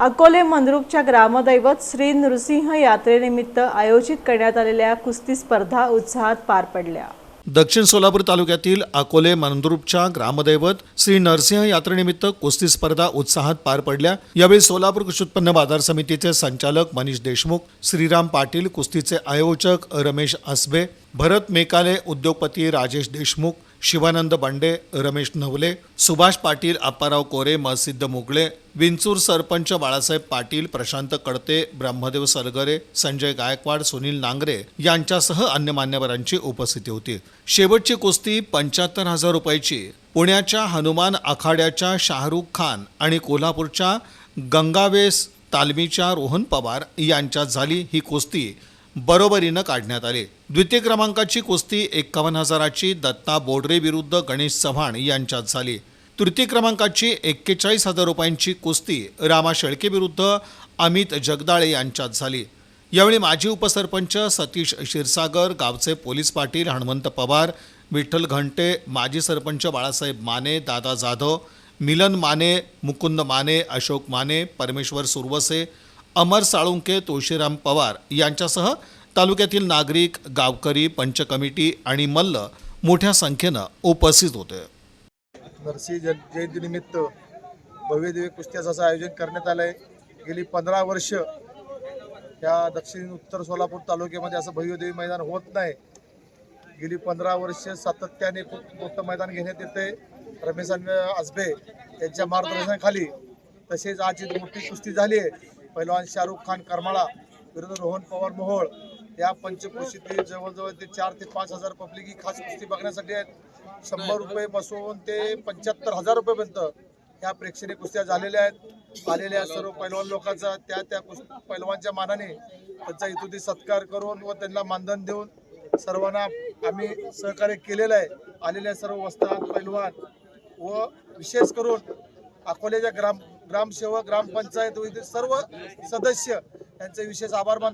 अकोले मंद्रुपच्या ग्रामदैवत श्री नृसिंह यात्रेनिमित्त आयोजित करण्यात आलेल्या कुस्ती स्पर्धा उत्साहात पार पडल्या. दक्षिण सोलापूर तालुक्यातील अकोले मंद्रुपच्या ग्रामदैवत श्री नरसिंह यात्रेनिमित्त कुस्ती स्पर्धा उत्साहात पार पडल्या. यावेळी सोलापूर कृषी उत्पन्न बाजार समितीचे संचालक मनीष देशमुख श्रीराम पाटील कुस्तीचे आयोजक रमेश असबे भरत मेकाले उद्योगपती राजेश देशमुख शिवानंद बांडे रमेश नवले सुभाष पाटील अप्पाराव कोरे मसिद्ध मुगळे विंचूर सरपंच बाळासाहेब पाटील प्रशांत कडते ब्रह्मदेव सरगरे संजय गायकवाड सुनील नांगरे यांच्यासह अन्य मान्यवरांची उपस्थिती होती. शेवटची कुस्ती पंच्याहत्तर हजार रुपयाची. पुण्याच्या हनुमान आखाड्याच्या शाहरुख खान आणि कोल्हापूरच्या गंगावेस तालमीच्या रोहन पवार यांच्यात झाली ही कुस्ती. बरोबरीनं काढण्यात आले. द्वितीय क्रमांकाची कुस्ती एक्कावन्न हजाराची दत्ता बोडरे विरुद्ध गणेश चव्हाण यांच्यात झाली. तृतीय क्रमांकाची एक्केचाळीस हजार रुपयांची कुस्ती रामा शेळके विरुद्ध अमित जगदाळे यांच्यात झाली. यावेळी माजी उपसरपंच सतीश क्षीरसागर गावचे पोलीस पाटील हनुमंत पवार विठ्ठल घंटे माजी सरपंच बाळासाहेब माने दादा जाधव मिलन माने मुकुंद माने अशोक माने परमेश्वर सुरवसे अमर साळुंके तुळशीराम पवार यांच्यासह तालुक्यातील नागरिक गावकरी पंच कमिटी आणि मल्ल मोठ्या संख्येनं उपस्थित होते. नरसी जयंतीनिमित्त जयंतीनिमित्त भव्यदिव्य कुस्त्याचं आयोजन करण्यात आलं आहे गेली पंधरा वर्ष या दक्षिण उत्तर सोलापूर तालुक्यामध्ये असं भव्यदेवी मैदान होत नाही. गेली पंधरा वर्ष सातत्याने खूप मोठं मैदान घेण्यात येते रमेश आजबे यांच्या मार्गदर्शनाखाली तसेच आज जी मोठी कुस्ती झाली आहे. पहिलवान शाहरुख खान करमाळा विरुद्ध रोहन पवार मोहोळ या पंचक्रोशीतील जवळजवळ ते चार ते पाच हजार पब्लिक ही खास कुस्ती बघण्यासाठी आहेत. शंभर रुपये बसवून ते पंच्याहत्तर हजार रुपयेपर्यंत ह्या प्रेक्षणीय कुस्त्या झालेल्या आहेत. आलेल्या सर्व पैलवान लोकांचा त्या त्या कुस पैलवानच्या मानाने त्यांचा इतुती सत्कार करून व त्यांना मानधन देऊन सर्वांना आम्ही सहकार्य केलेलं आहे. आलेल्या सर्व वस्ताद पैलवान व विशेष करून अकोल्याच्या ग्राम ग्रामसेवक ग्रामपंचायत सर्व सदस्य यांचे विशेष आभार मानतो.